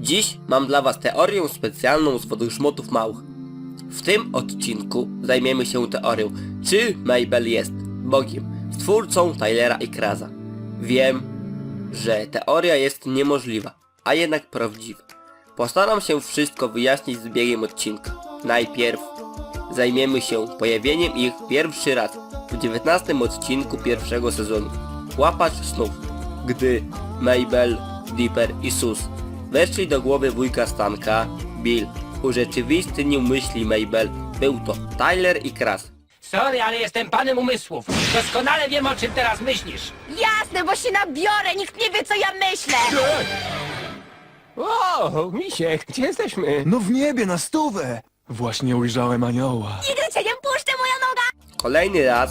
Dziś mam dla Was teorię specjalną z wodogrzmotów małych. W tym odcinku zajmiemy się teorią, czy Mabel jest Bogiem, stwórcą Tylera i Kraza. Wiem, że teoria jest niemożliwa, a jednak prawdziwa. Postaram się wszystko wyjaśnić z biegiem odcinka. Najpierw zajmiemy się pojawieniem ich pierwszy raz w 19 odcinku pierwszego sezonu. Łapacz snów, gdy Mabel, Dipper i Sus weszli do głowy wujka Stanka, Bill urzeczywistnił myśli Mabel. Był to Tyler i Kras. Sorry, ale jestem panem umysłów. Doskonale wiem, o czym teraz myślisz. Jasne, bo się nabiorę, nikt nie wie co ja myślę! O, Misiek, gdzie jesteśmy? No w niebie, na stówę! Właśnie ujrzałem anioła. Nigdy cię nie puszczę, moja noga! Kolejny raz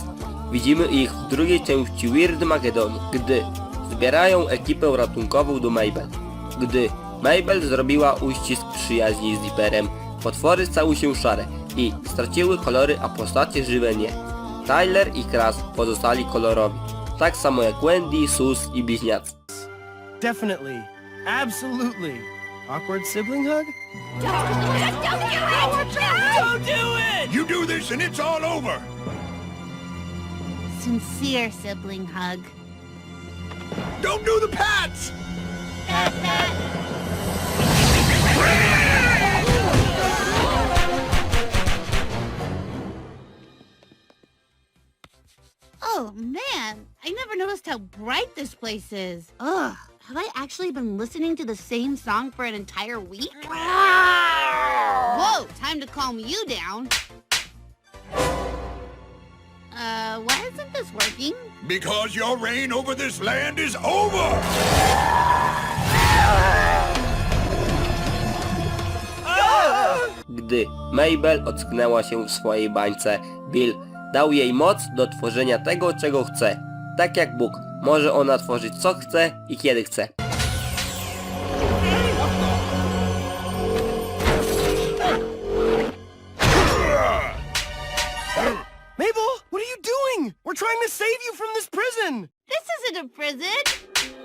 widzimy ich w drugiej części Weird Magedonu, gdy zbierają ekipę ratunkową do Mabel. Gdy Mabel zrobiła uścisk przyjaźni z Dipperem, potwory stały się szare i straciły kolory, a postacie żywe nie. Tyler i Kras pozostali kolorowi, tak samo jak Wendy, Sus i bliźniacy. Definitely. Absolutely. Awkward sibling hug? Don't do it! You do this and it's all over. Sincere sibling hug. Don't do the pats. Oh man, I never noticed how bright this place is. Ugh, have I actually been listening to the same song for an entire week? Whoa, time to calm you down. Uh, why isn't this working? Because your reign over this land is over. Gdy Mabel ocknęła się w swojej bańce, Bill dał jej moc do tworzenia tego, czego chce. Tak jak Bóg, może ona tworzyć co chce i kiedy chce. Mabel, what are you doing? We're trying to save you from this prison. This isn't a prison.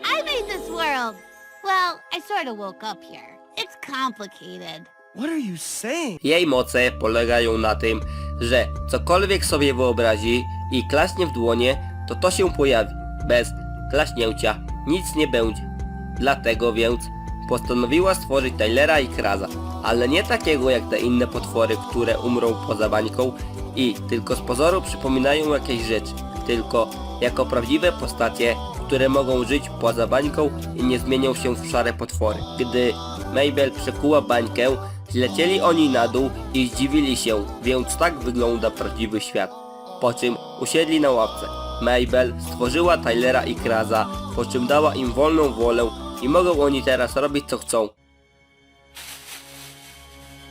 I made this world. Well, I sort of woke up here. It's complicated. What are you saying? Jej moce polegają na tym, że cokolwiek sobie wyobrazi i klaśnie w dłonie, to to się pojawi. Bez klaśnięcia nic nie będzie. Dlatego więc postanowiła stworzyć Tylera i Kraza, ale nie takiego jak te inne potwory, które umrą poza bańką i tylko z pozoru przypominają jakieś rzeczy, tylko jako prawdziwe postacie, które mogą żyć poza bańką i nie zmienią się w szare potwory. Gdy Mabel przekuła bańkę, zlecieli oni na dół i zdziwili się, więc tak wygląda prawdziwy świat. Po czym usiedli na ławce. Mabel stworzyła Tylera i Kraza, po czym dała im wolną wolę i mogą oni teraz robić co chcą.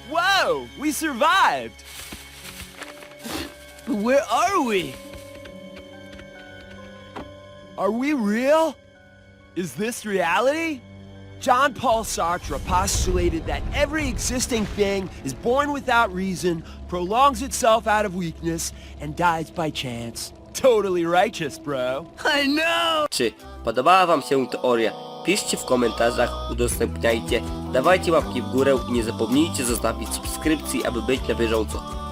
Whoa, we survived. But where are we? Are we real? Is this reality? John Paul Sartre postulated that every existing thing is born without reason, prolongs itself out of weakness, and dies by chance. Totally righteous, bro. I know! Czy podobała Wam się teoria? Piszcie w komentarzach, udostępniajcie, dawajcie łapki w górę i nie zapomnijcie zostawić subskrypcji, aby być na bieżąco.